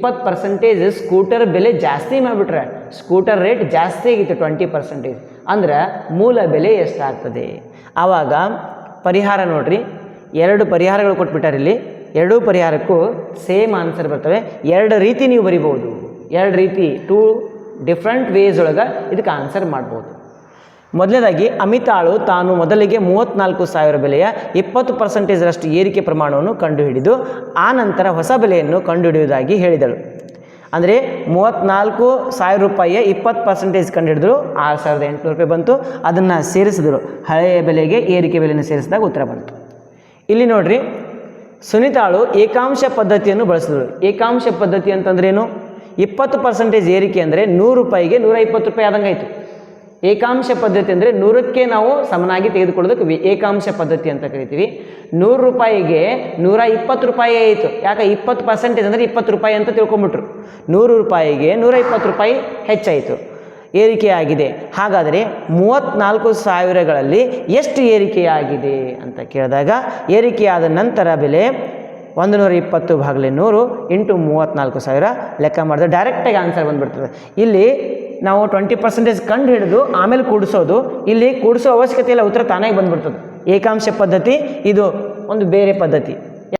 ಇಪ್ಪತ್ತು percentage scooter ಬೆಲೆ ಜಾಸ್ತಿ ಮಾಡಿಬಿಟ್ರೆ ಸ್ಕೂಟರ್ ರೇಟ್ ಜಾಸ್ತಿ ಆಗಿತ್ತು ಟ್ವೆಂಟಿ ಪರ್ಸೆಂಟೇಜ್ ಅಂದ್ರೆ ಮೂಲ ಬೆಲೆ ಎಷ್ಟಾಗ್ತದೆ? ಆವಾಗ ಪರಿಹಾರ ನೋಡ್ರಿ. ಎರಡು ಪರಿಹಾರಗಳು ಕೊಟ್ಬಿಟ್ಟಾರೆ ಇಲ್ಲಿ. ಎರಡೂ ಪರಿಹಾರಕ್ಕೂ ಸೇಮ್ ಆನ್ಸರ್ ಬರ್ತವೆ. ಎರಡು ರೀತಿ ನೀವು ಬರಿಬೋದು ಎರಡು ರೀತಿ ಟೂ ಡಿಫ್ರೆಂಟ್ ವೇಸ್ ಒಳಗೆ ಇದಕ್ಕೆ ಆನ್ಸರ್ ಮಾಡ್ಬೋದು. ಮೊದಲನೇದಾಗಿ, ಅಮಿತಾಳು ತಾನು ಮೊದಲಿಗೆ ಮೂವತ್ತ್ನಾಲ್ಕು ಸಾವಿರ ಬೆಲೆಯ ಇಪ್ಪತ್ತು ಪರ್ಸೆಂಟೇಜರಷ್ಟು ಏರಿಕೆ ಪ್ರಮಾಣವನ್ನು ಕಂಡುಹಿಡಿದು, ಆ ನಂತರ ಹೊಸ ಬೆಲೆಯನ್ನು ಕಂಡುಹಿಡಿಯುವುದಾಗಿ ಹೇಳಿದಳು. ಅಂದರೆ ಮೂವತ್ತ್ನಾಲ್ಕು ಸಾವಿರ ರೂಪಾಯಿಯ ಇಪ್ಪತ್ತು ಪರ್ಸೆಂಟೇಜ್ ಕಂಡುಹಿಡಿದ್ರು, ಆರು ಸಾವಿರದ ಎಂಟುನೂರು ರೂಪಾಯಿ ಬಂತು, ಅದನ್ನು ಸೇರಿಸಿದರು. ಹಳೆಯ ಬೆಲೆಗೆ ಏರಿಕೆ ಬೆಲೆಯನ್ನು ಸೇರಿಸಿದಾಗ ಉತ್ತರ ಬಂತು. ಇಲ್ಲಿ ನೋಡ್ರಿ, ಸುನಿತಾಳು ಏಕಾಂಶ ಪದ್ಧತಿಯನ್ನು ಬಳಸಿದಳು. ಏಕಾಂಶ ಪದ್ಧತಿ ಅಂತಂದ್ರೇನು ಇಪ್ಪತ್ತು ಪರ್ಸೆಂಟೇಜ್ ಏರಿಕೆ ಅಂದರೆ ನೂರು ರೂಪಾಯಿಗೆ ನೂರ ಇಪ್ಪತ್ತು ರೂಪಾಯಿ ಆದಂಗಾಯ್ತು. ಏಕಾಂಶ ಪದ್ಧತಿ ಅಂದರೆ ನೂರಕ್ಕೆ ನಾವು ಸಮನಾಗಿ ತೆಗೆದುಕೊಳ್ಳೋದಕ್ಕೆ ಏಕಾಂಶ ಪದ್ಧತಿ ಅಂತ ಕರಿತೀವಿ. ನೂರು ರೂಪಾಯಿಗೆ ನೂರ ಇಪ್ಪತ್ತು ರೂಪಾಯಿ ಆಯಿತು. ಯಾಕೆ? ಇಪ್ಪತ್ತು ಪರ್ಸೆಂಟೇಜ್ ಅಂದರೆ ಇಪ್ಪತ್ತು ರೂಪಾಯಿ ಅಂತ ತಿಳ್ಕೊಂಬಿಟ್ರು ನೂರು ರೂಪಾಯಿಗೆ ನೂರ ಇಪ್ಪತ್ತು ರೂಪಾಯಿ ಹೆಚ್ಚಾಯಿತು. ಏರಿಕೆಯಾಗಿದೆ. ಹಾಗಾದರೆ ಮೂವತ್ತ್ನಾಲ್ಕು ಸಾವಿರಗಳಲ್ಲಿ ಎಷ್ಟು ಏರಿಕೆಯಾಗಿದೆ ಅಂತ ಕೇಳಿದಾಗ ಏರಿಕೆಯಾದ ನಂತರ ಬೆಲೆ ಒಂದು ನೂರ ಇಪ್ಪತ್ತು ಭಾಗಲೇ ನೂರು ಇಂಟು ಮೂವತ್ತ್ನಾಲ್ಕು ಸಾವಿರ ಲೆಕ್ಕ ಮಾಡಿದ್ರೆ ಡೈರೆಕ್ಟಾಗಿ ಆನ್ಸರ್ ಬಂದುಬಿಡ್ತದೆ. ಇಲ್ಲಿ ನಾವು ಟ್ವೆಂಟಿ ಪರ್ಸೆಂಟೇಜ್ ಕಂಡು ಹಿಡಿದು ಆಮೇಲೆ ಕೂಡಿಸೋದು, ಇಲ್ಲಿ ಕೂಡಿಸೋ ಅವಶ್ಯಕತೆ ಇಲ್ಲ, ಉತ್ತರ ತಾನಾಗಿ ಬಂದ್ಬಿಡ್ತದೆ. ಏಕಾಂಶ ಪದ್ಧತಿ, ಇದು ಒಂದು ಬೇರೆ ಪದ್ಧತಿ.